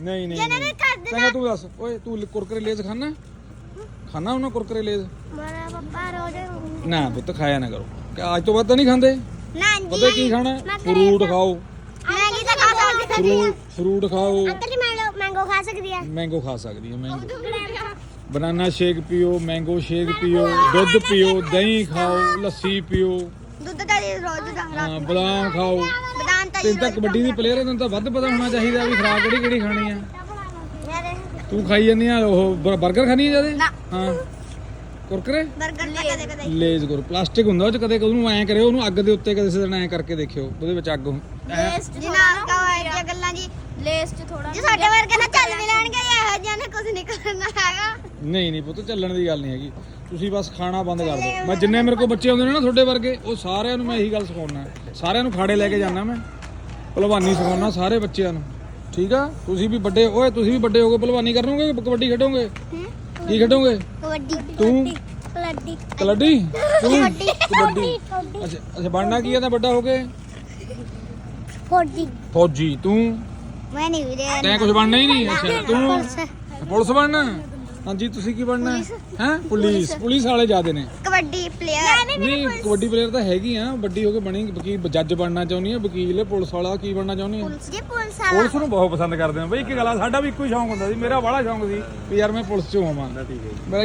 ਨਹੀਂ ਨਹੀਂ ਜਿਹਨਾਂ। ਨੇ ਕਰ ਦੇਣਾ। ਚੰਗਾ ਤੂੰ ਦੱਸ ਓਏ ਤੂੰ ਕੁਰਕਰੇ ਲੇਜ਼ ਖਾਣਾ ਖਾਣਾ ਉਹਨਾਂ ਕੁਰਕਰੇ ਲੇਜ਼? ਮੇਰਾ ਪਪਾ ਰੋਜ਼ ਨਾ ਪੁੱਤ ਖਾਇਆ ਨਾ ਕਰੋ। ਕਿ ਅੱਜ ਤੋਂ ਬਾਅਦ ਤਾਂ ਨਹੀਂ ਖਾਂਦੇ? ਨਾ ਜੀ ਪਤਾ ਕੀ ਖਾਣਾ? ਮੈਂ ਫਰੂਟ ਖਾਓ। ਮੈਂਗੀ ਤਾਂ ਖਾ ਸਕਦੀ ਫਰੂਟ ਫਰੂਟ ਖਾਓ। ਅੰਕਲ ਜੀ ਮੈਂ ਮੈਂਗੋ ਖਾ ਸਕਦੀ ਆ। ਮੈਂਗੋ ਖਾ ਸਕਦੀ ਹੈ ਮੈਂਗੋ। ਬਨਾਨਾ ਸ਼ੇਕ ਪੀਓ ਮੈਂਗੋ ਸ਼ੇਕ ਪੀਓ ਦੁੱਧ ਪੀਓ ਦਹੀਂ ਖਾਓ ਲੱਸੀ ਪੀਓ। ਦੁੱਧ ਤਾਂ ਜੀ ਰੋਜ਼ ਦਾ ਹਾਂ, ਬਦਾਮ ਖਾਓ। ਬਦਾਮ ਤਾਂ ਜੀ ਤੈਨੂੰ ਤਾਂ ਕਬੱਡੀ ਦੀ ਪਲੇਅਰ ਤੈਨੂੰ ਤਾਂ ਵੱਧ ਪਤਾ ਹੋਣਾ ਚਾਹੀਦਾ ਵੀ ਖਰਾਕ ਕਿਹੜੀ ਕਿਹੜੀ ਖਾਣੀ ਆ। ਮੇਰੇ ਤੂੰ ਖਾਈ ਜਾਂਦੀ ਆ ਉਹ 버ਗਰ ਖਾਣੀ ਆ ਜਿਆਦੇ? ਨਾ। ਹਾਂ। ਕੁਰਕਰੇ? 버ਗਰ ਤਾਂ ਕਦੇ ਕਦੇ। ਲੇਜ਼ ਗੁਰ ਪਲਾਸਟਿਕ ਹੁੰਦਾ ਉਹ ਚ ਕਦੇ ਕਦੋਂ ਐਂ ਕਰਿਓ ਉਹਨੂੰ ਅੱਗ ਦੇ ਉੱਤੇ ਕਦੇ ਸਿਰ ਐਂ ਕਰਕੇ ਦੇਖਿਓ ਉਹਦੇ ਵਿੱਚ ਅੱਗ ਹੁੰ- ਐਂ ਜੀ ਨਾਲ ਕਾ ਗੱਲਾਂ ਜੀ। ਲੇਸ ਚ ਥੋੜਾ ਜੀ ਸਾਡੇ ਵਰਗੇ ਨਾ ਚੱਲ ਵੀ ਲੈਣਗੇ ਇਹੋ ਜਿਹਾ ਨੇ ਕੁਝ ਨਹੀਂ ਕਰਨਾ ਹੈਗਾ ਨਹੀਂ ਨਹੀਂ ਪੁੱਤ ਚੱਲਣ ਦੀ ਗੱਲ ਨਹੀਂ ਹੈਗੀ। ਤੁਸੀਂ ਬਸ ਖਾਣਾ ਬੰਦ ਕਰ ਦਿਓ। ਮੈਂ ਜਿੰਨੇ ਮੇਰੇ ਕੋਲ ਬੱਚੇ ਆਉਂਦੇ ਨੇ ਨਾ ਤੁਹਾਡੇ ਵਰਗੇ ਉਹ ਸਾਰਿਆਂ ਨੂੰ ਮੈਂ ਇਹੀ ਗੱਲ ਸਿਖਾਉਣਾ ਸਾਰਿਆਂ ਨੂੰ ਖਾੜੇ ਲੈ ਕੇ ਜਾਣਾ ਮੈਂ। ਭਲਵਾਨੀ ਸਿਖਾਉਣਾ ਸਾਰੇ ਬੱਚਿਆਂ ਨੂੰ। ਠੀਕ ਆ? ਤੁਸੀਂ ਵੀ ਵੱਡੇ ਓਏ ਤੁਸੀਂ ਵੀ ਵੱਡੇ ਹੋ ਕੇ ਭਲਵਾਨੀ ਕਰਨੋਗੇ ਕਬੱਡੀ ਖੇਡੋਗੇ? ਕੀ ਖੇਡੋਗੇ? ਕਬੱਡੀ ਤੂੰ? ਕਬੱਡੀ ਕਬੱਡੀ। ਤੂੰ? ਕਬੱਡੀ ਅੱਛਾ ਅੱਛਾ ਬਣਨਾ ਕੀ ਆ ਤਾਂ ਵੱਡਾ ਹੋ ਕੇ? ਫੋਡੀ ਫੌਜੀ। ਤੂੰ? ਮੈਂ ਨਹੀਂ ਵੀਰੇ ਤੈਂ ਕੁਝ ਬਣਨਾ ਹੀ ਨਹੀਂ। ਅੱਛਾ ਤੂੰ? ਪੁਲਿਸ ਬਣਨਾ? ਹਾਂਜੀ ਤੁਸੀਂ ਕੀ ਬਣਨਾ ਹੈ? ਪੁਲਿਸ। ਪੁਲਿਸ। ਵਾਲੇ ਜ਼ਿਆਦੇ ਨੇ। ਕਬੱਡੀ ਪਲੇਅਰ ਨਹੀਂ ਕਬੱਡੀ ਪਲੇਅਰ ਤਾਂ ਹੈਗੀ ਆ ਵੱਡੀ ਹੋ ਕੇ ਬਣੀ ਵਕੀਲ ਜੱਜ ਬਣਨਾ ਚਾਹੁੰਦੀ ਆ ਵਕੀਲ ਪੁਲਿਸ ਵਾਲਾ ਕੀ ਬਣਨਾ ਚਾਹੁੰਦੀ ਆ? ਜੀ ਪੁਲਿਸ ਵਾਲਾ। ਪੁਲਿਸ ਨੂੰ ਬਹੁਤ ਪਸੰਦ ਕਰਦੇ ਆ। ਬਈ ਇੱਕ ਗੱਲ ਆ ਸਾਡਾ ਵੀ ਇੱਕੋ ਹੀ ਸ਼ੌਂਕ ਹੁੰਦਾ ਸੀ ਮੇਰਾ ਬੜਾ ਸ਼ੌਂਕ ਸੀ ਵੀ ਯਾਰ ਮੈਂ ਪੁਲਿਸ 'ਚ ਹੋਵਾਂ ਮੇਰਾ